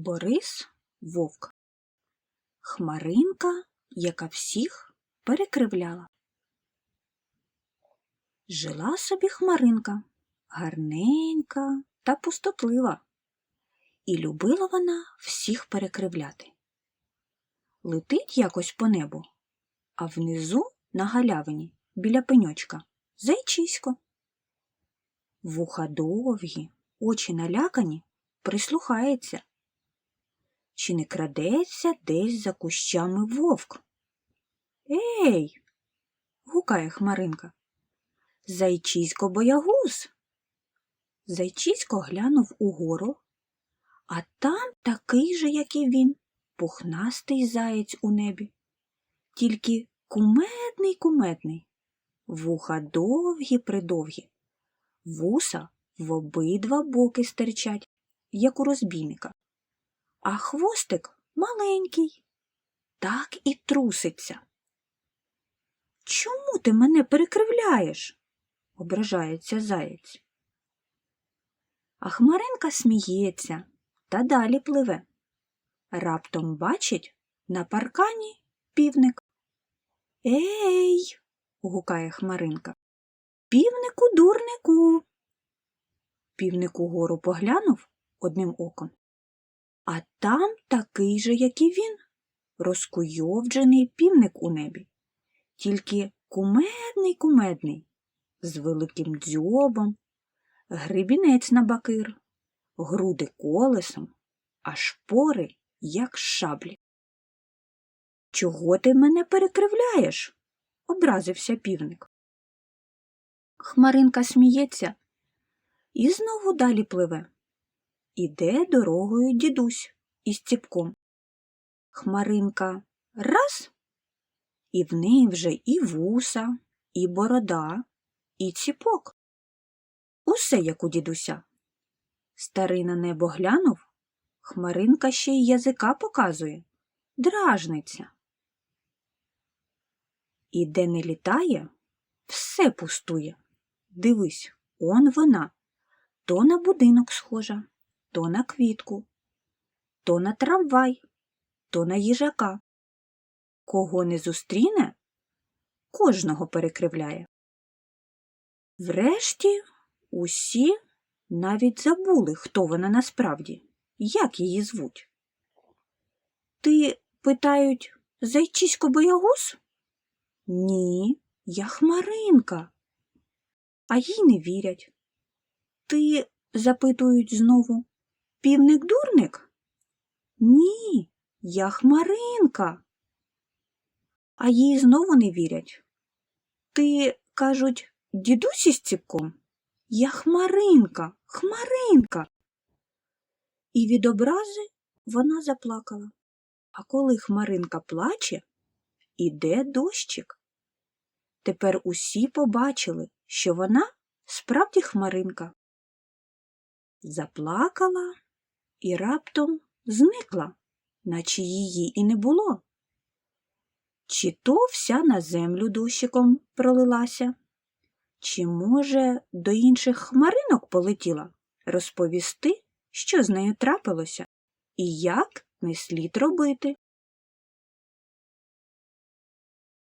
Борис вовк. Хмаринка, яка всіх перекривляла. Жила собі хмаринка, гарненька та пустотлива, і любила вона всіх перекривляти. Летить якось по небу, а внизу на галявині біля пеньочка зайчисько. Вуха довгі, очі налякані, прислухається. Чи не крадеться десь за кущами вовк? Ей. гукає Хмаринка. Зайчисько боягуз. Зайчисько глянув угору, а там такий же, як і він, пухнастий заєць у небі. Тільки кумедний кумедний, вуха довгі придовгі, вуса в обидва боки стирчать, як у розбійника а хвостик маленький, так і труситься. Чому ти мене перекривляєш? ображається заєць. А хмаринка сміється та далі пливе. Раптом бачить на паркані півник. Ей, гукає хмаринка. Півнику, дурнику. Півник угору поглянув одним оком. А там такий же, як і він, розкуйовджений півник у небі, тільки кумедний кумедний, з великим дзьобом, грибінець на бакир, груди колесом, а шпори, як шаблі. Чого ти мене перекривляєш? образився півник. Хмаринка сміється і знову далі пливе. Іде дорогою дідусь із ціпком. Хмаринка раз, і в неї вже і вуса, і борода, і ціпок. Усе як у дідуся. Старий на небо глянув, хмаринка ще й язика показує, дражниця. І де не літає, все пустує. Дивись, он вона, то на будинок схожа то на квітку, то на трамвай, то на їжака. Кого не зустріне, кожного перекривляє. Врешті усі навіть забули, хто вона насправді, як її звуть. Ти, питають, зайчисько боягуз? Ні, я хмаринка. А їй не вірять. Ти, запитують знову, Півник дурник? Ні, я хмаринка. А їй знову не вірять. Ти, кажуть, дідусь із ціпком? Я хмаринка, хмаринка. І від образи вона заплакала. А коли хмаринка плаче, іде дощик. Тепер усі побачили, що вона справді хмаринка. Заплакала і раптом зникла, наче її і не було. Чи то вся на землю дощиком пролилася, чи, може, до інших хмаринок полетіла розповісти, що з нею трапилося і як не слід робити.